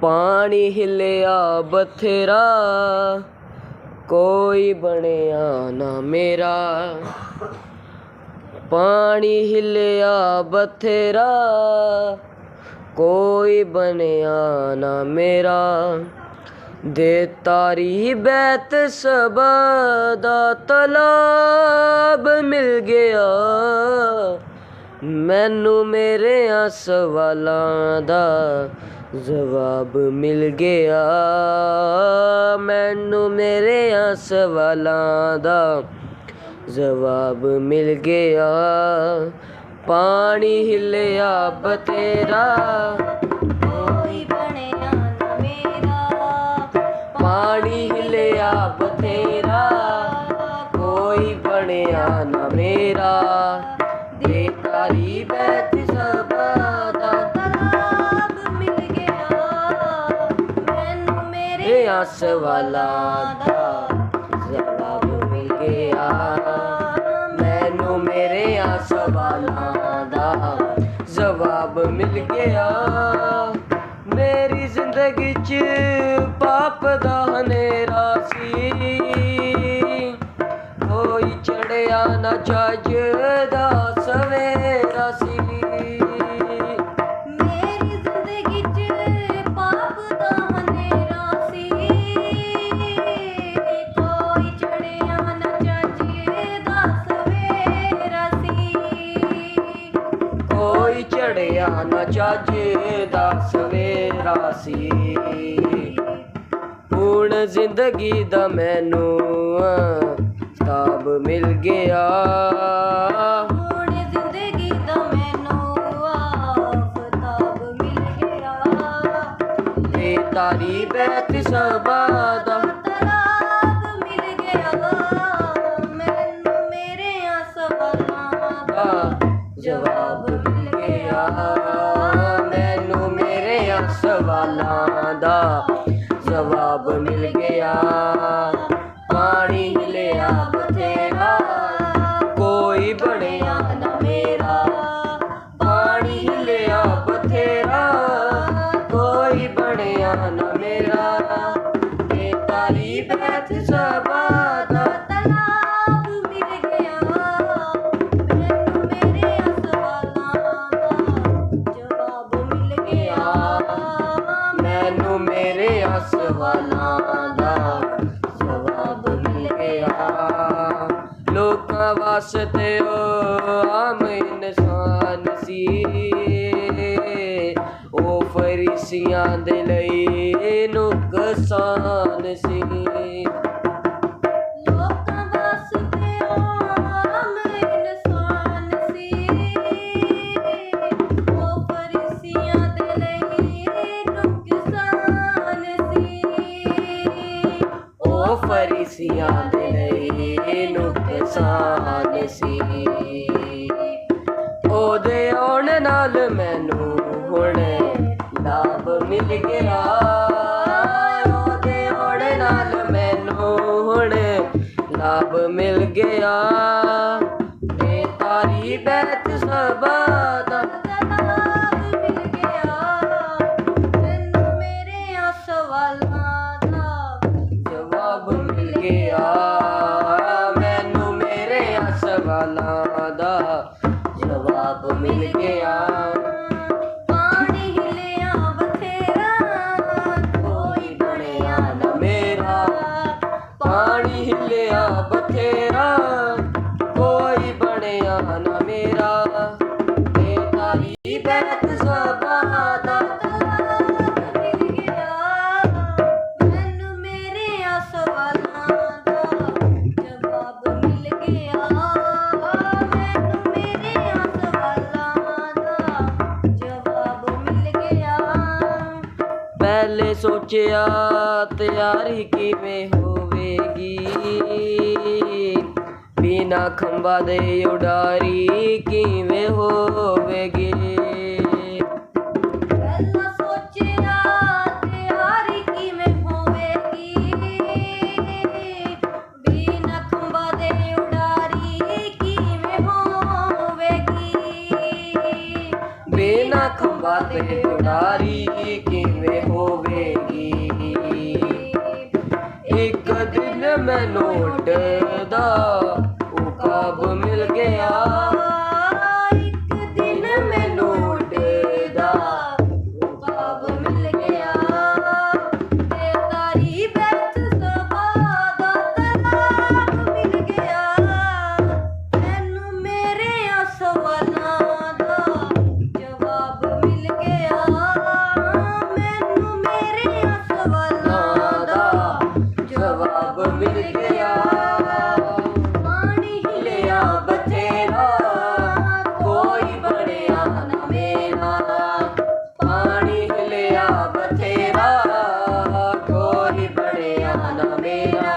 ਪਾਣੀ ਹਿੱਲਿਆ ਬਥੇਰਾ, ਕੋਈ ਬਣਿਆ ਨਾ ਮੇਰਾ। ਪਾਣੀ ਹਿੱਲਿਆ ਬਥੇਰਾ, ਕੋਈ ਬਣਿਆ ਨਾ ਮੇਰਾ। ਦੇ ਤਾਰੀ ਬੈਤ ਸਬਦਾ ਤਲਾਬ ਮਿਲ ਗਿਆ। ਮੈਨੂੰ ਮੇਰੇ ਸਵਾਲਾਂ ਦਾ ਜਵਾਬ ਮਿਲ ਗਿਆ। ਮੈਨੂੰ ਮੇਰੇ ਸਵਾਲਾਂ ਦਾ ਜਵਾਬ ਮਿਲ ਗਿਆ। ਪਾਣੀ ਹਿੱਲਿਆ ਬਤੇਰਾ ਕੋਈ ਬਣਿਆ ਨਾ ਮੇਰਾ। ਪਾਣੀ ਹਿੱਲਿਆ ਬਤੇਰਾ ਕੋਈ ਬਣਿਆ ਨਾ ਮੇਰਾ। ਆਸ ਵਾਲਾ ਦਾ। ਜਵਾਬ ਮਿਲ ਗਿਆ ਮੈਨੂੰ ਮੇਰੇ ਆਸ ਵਾਲਾ ਦਾ ਜਵਾਬ ਮਿਲ ਗਿਆ। ਮੇਰੀ ਜ਼ਿੰਦਗੀ 'ਚ ਪਾਪ ਦਾ ਹਨੇਰਾ ਸੀ। ਕੋਈ ਚੜਿਆ ਨਾ ਚੱਜ ਦਾ ਸਵੇਰਾ। ਸੀ ਹੁਣ ਜ਼ਿੰਦਗੀ ਦਾ ਮੈਨੂੰ ਸਤਾਬ ਮਿਲ ਗਿਆ। ਜ਼ਿੰਦਗੀ ਦਾ ਮੈਨੂੰ ਆਫਤਾਬ ਮਿਲ ਗਿਆ। ਤੇ ਤਾਰੀ ਬੈਤ ਸਬਾਦਾ ਤਲਾਬ ਸਵਾਲਾਂ ਦਾ ਜਵਾਬ ਮਿਲ ਗਿਆ। ਪਾਣੀ ਹਿਲਿਆ ਬਥੇਰਾ, ਕੋਈ ਬਣਿਆ ਨਾ ਮੇਰਾ। ਪਾਣੀ ਹਿਲਿਆ ਬਥੇਰਾ, ਕੋਈ ਬਣਿਆ ਨਾ ਮੇਰਾ। ਤੇ ਤਾਰੀ ਬੈਠ ਸਬਾਦਾ ਮੇਰੇ ਸਵਾਲਾਂ ਦਾ ਜਵਾਬ ਮਿਲ ਗਿਆ। ਲੋਕਾਂ ਵਾਸਤੇ ਉਹ ਆਮ ਇਨਸਾਨ ਸੀ। ਉਹ ਫਰੀਸੀਆਂ ਦੇ ਲਈ ਨੁਕਸਾਨ ਸੀ। ਫਰੀਸੀਆਂ ਦੇ ਲਈ ਨੁਕਸਾਨ ਸੀ। ਉਹਦੇ ਆਉਣ ਨਾਲ ਮੈਨੂੰ ਹੁਣ ਲਾਭ ਮਿਲ ਗਿਆ। ਉਹਦੇ ਆਉਣ ਨਾਲ ਮੈਨੂੰ ਹੁਣ ਲਾਭ ਮਿਲ ਗਿਆ। ਤੇ ਤਾਰੀ ਬੈਤ ਸਬਾਦਾ ਤਲਾਬ ਮਿਲ ਗਿਆ। ਮੈਨੂੰ ਮੇਰੇ ਸਵਾਲਾਂ ਪਹਿਲੇ ਤਿਆਰੀ ਕਿਵੇਂ ਹੋਵੇਗੀ? ਬਿਨਾ ਖੰਭਾ ਦੇ ਉਡਾਰੀ ਕਿਵੇਂ ਹੋਵੇਗੀ? ਮਨੋਟ ਦਾ ਕਰਿਆ ਨਾ ਮੇਰਾ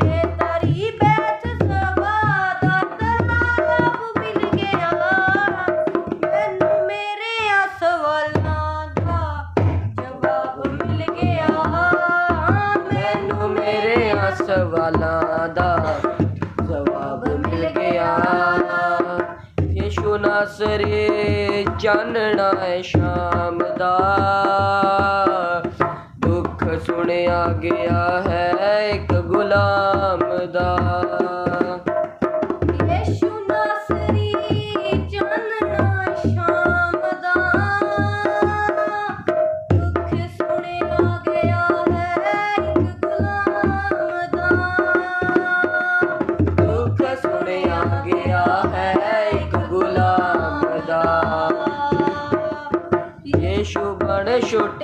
ਤੇ ਤਰੀ ਬੈਠ ਸਭਾ ਦਾ ਤਨਾਲਾ ਮਿਲ ਗਿਆ। ਮੈਨੂੰ ਮੇਰੇ ਸਵਾਲਾਂ ਦਾ ਜਵਾਬ ਮਿਲ ਗਿਆ। ਮੈਨੂੰ ਮੇਰੇ ਸਵਾਲਾਂ ਦਾ ਜਵਾਬ ਮਿਲ ਗਿਆ। ਯਿਸੂ ਨਾਸਰੀ ਚਾਨਣਾ ਸ਼ਾਮ ਦਾ। ਸੁਣਿਆ ਗਿਆ ਹੈ ਇੱਕ ਗੁਲਾਮ ਦਾ। ਯੇਸ਼ੂ ਨਾਸਰੀ ਚਾਨਣਾ ਸ਼ਾਮ ਦਾ। ਦੁੱਖ ਸੁਣਿਆ ਗਿਆ ਹੈ ਇੱਕ ਗੁਲਾਮ ਦਾ। ਦੁੱਖ ਸੁਣਿਆ ਗਿਆ ਹੈ ਇੱਕ ਗੁਲਾਮ ਦਾ। ਯੀਸ਼ੂ ਬਣ ਛੁਟਕਾਰੇ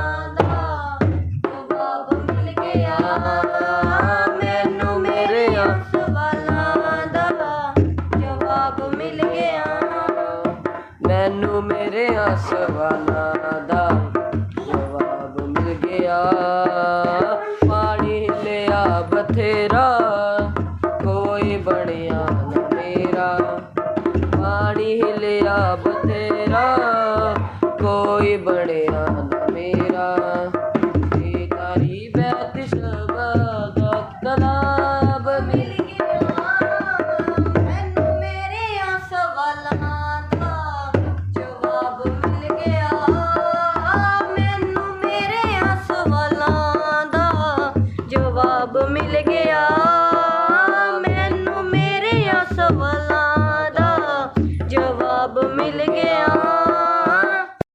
ਮੇਰੇ ਸਵਾਲਾਂ ਦਾ ਜਵਾਬ ਮਿਲ ਗਿਆ। ਪਾਣੀ ਲਿਆ ਬਥੇਰਾ, ਕੋਈ ਬਣਿਆ ਨਾ ਮੇਰਾ। ਪਾਣੀ ਲਿਆ ਬਥੇਰਾ, ਕੋਈ ਬਣਿਆ ਨਾ